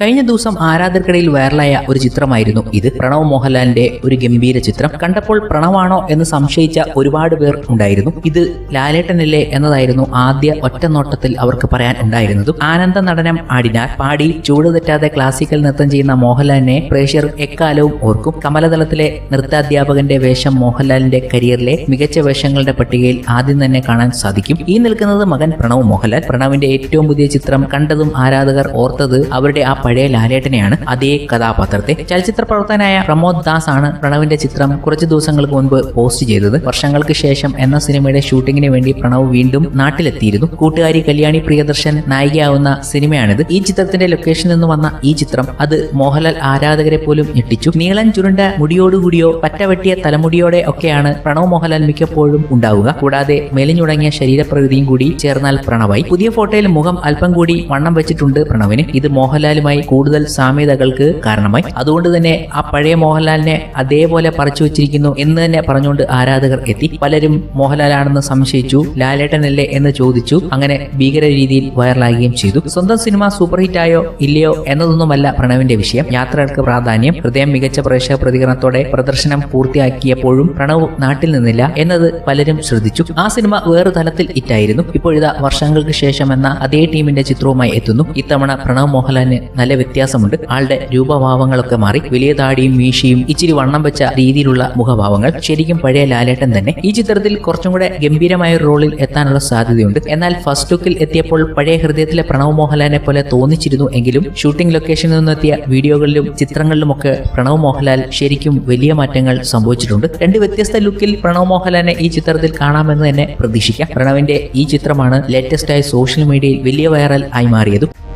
കഴിഞ്ഞ ദിവസം ആരാധകർക്കിടയിൽ വൈറലായ ഒരു ചിത്രമായിരുന്നു ഇത്. പ്രണവ് മോഹൻലാലിന്റെ ഒരു ഗംഭീര ചിത്രം. കണ്ടപ്പോൾ പ്രണവാണോ എന്ന് സംശയിച്ച ഒരുപാട് പേർ ഉണ്ടായിരുന്നു. ഇത് ലാലേട്ടനല്ലേ എന്നതായിരുന്നു ആദ്യ ഒറ്റ നോട്ടത്തിൽ അവർക്ക് പറയാൻ ഉണ്ടായിരുന്നത്. ആനന്ദ നടനം ആടിനാൽ പാടി ചൂട് തെറ്റാതെ ക്ലാസിക്കൽ നൃത്തം ചെയ്യുന്ന മോഹൻലാലിനെ പ്രേക്ഷകർ എക്കാലവും ഓർക്കും. കമലതലത്തിലെ നൃത്താധ്യാപകന്റെ വേഷം മോഹൻലാലിന്റെ കരിയറിലെ മികച്ച വേഷങ്ങളുടെ പട്ടികയിൽ ആദ്യം തന്നെ കാണാൻ സാധിക്കും. ഈ നിൽക്കുന്നത് മകൻ പ്രണവ് മോഹൻലാൽ. പ്രണവിന്റെ ഏറ്റവും പുതിയ ചിത്രം കണ്ടതും ആരാധകർ ഓർത്തത് അവരുടെ ആ പഴയ ലാലേട്ടനെയാണ് അതേ കഥാപാത്രത്തെ. ചലച്ചിത്ര പ്രവർത്തകനായ പ്രമോദ് ദാസ് ആണ് പ്രണവിന്റെ ചിത്രം കുറച്ച് ദിവസങ്ങൾക്ക് മുൻപ് പോസ്റ്റ് ചെയ്തത്. വർഷങ്ങൾക്ക് ശേഷം എന്ന സിനിമയുടെ ഷൂട്ടിങ്ങിന് വേണ്ടി പ്രണവ് വീണ്ടും നാട്ടിലെത്തിയിരുന്നു. കൂട്ടുകാരി കല്യാണി പ്രിയദർശൻ നായികയാവുന്ന സിനിമയാണിത്. ഈ ചിത്രത്തിന്റെ ലൊക്കേഷനിൽ നിന്ന് വന്ന ഈ ചിത്രം അത് മോഹൻലാൽ ആരാധകരെ പോലും ഞെട്ടിച്ചു. നീളൻ ചുരുണ്ട മുടിയോടുകൂടിയോ പറ്റവെട്ടിയ തലമുടിയോടെ ഒക്കെയാണ് പ്രണവ് മോഹൻലാൽ മിക്കപ്പോഴും ഉണ്ടാവുക. കൂടാതെ മെലിഞ്ഞുടങ്ങിയ ശരീരപ്രകൃതിയും കൂടി ചേർന്നാൽ പ്രണവായി. പുതിയ ഫോട്ടോയിൽ മുഖം അല്പം കൂടി വണ്ണം വെച്ചിട്ടുണ്ട് പ്രണവിന്. ഇത് മോഹൻലാലുമായി കൂടുതൽ സാമ്യതകൾക്ക് കാരണമായി. അതുകൊണ്ട് തന്നെ ആ പഴയ മോഹൻലാലിനെ അതേപോലെ പറിച്ചു വെച്ചിരിക്കുന്നു എന്ന് തന്നെ പറഞ്ഞുകൊണ്ട് ആരാധകർ എത്തി. പലരും മോഹൻലാലാണെന്ന് സംശയിച്ചു ലാലേട്ടനല്ലേ എന്ന് ചോദിച്ചു അങ്ങനെ ഭീകര രീതിയിൽ വൈറലാകുകയും ചെയ്തു. സ്വന്തം സിനിമ സൂപ്പർ ഹിറ്റ് ആയോ ഇല്ലയോ എന്നതൊന്നുമല്ല പ്രണവിന്റെ വിഷയം. യാത്രകൾക്ക് പ്രാധാന്യം ഹൃദയം മികച്ച പ്രേക്ഷക പ്രതികരണത്തോടെ പ്രദർശനം പൂർത്തിയാക്കിയപ്പോഴും പ്രണവ് നാട്ടിൽ നിന്നില്ല എന്നത് പലരും ശ്രദ്ധിച്ചു. ആ സിനിമ വേറെ തലത്തിൽ ഹിറ്റായിരുന്നു. ഇപ്പോഴിതാ വർഷങ്ങൾക്ക് ശേഷം എന്ന അതേ ടീമിന്റെ ചിത്രവുമായി എത്തുന്നു. ഇത്തവണ പ്രണവ് മോഹൻലാലിന് വ്യത്യാസമുണ്ട്. ആളുടെ രൂപഭാവങ്ങളൊക്കെ മാറി വലിയ താടിയും മീശയും ഇച്ചിരി വണ്ണം വെച്ച രീതിയിലുള്ള മുഖഭാവങ്ങൾ ശരിക്കും പഴയ ലാലേട്ടൻ തന്നെ. ഈ ചിത്രത്തിൽ കുറച്ചും കൂടെ ഗംഭീരമായ ഒരു റോളിൽ എത്താനുള്ള സാധ്യതയുണ്ട്. എന്നാൽ ഫസ്റ്റ് ലുക്കിൽ എത്തിയപ്പോൾ പഴയ ഹൃദയത്തിലെ പ്രണവ് മോഹൻലാലിനെ പോലെ തോന്നിച്ചിരുന്നു എങ്കിലും ഷൂട്ടിംഗ് ലൊക്കേഷനിൽ നിന്നെത്തിയ വീഡിയോകളിലും ചിത്രങ്ങളിലുമൊക്കെ പ്രണവ് മോഹൻലാൽ ശരിക്കും വലിയ മാറ്റങ്ങൾ സംഭവിച്ചിട്ടുണ്ട്. രണ്ട് വ്യത്യസ്ത ലുക്കിൽ പ്രണവ് മോഹൻലാലിനെ ഈ ചിത്രത്തിൽ കാണാമെന്ന് തന്നെ പ്രതീക്ഷിക്കാം. പ്രണവിന്റെ ഈ ചിത്രമാണ് ലേറ്റസ്റ്റ് ആയി സോഷ്യൽ മീഡിയയിൽ വലിയ വൈറൽ ആയി മാറിയതും.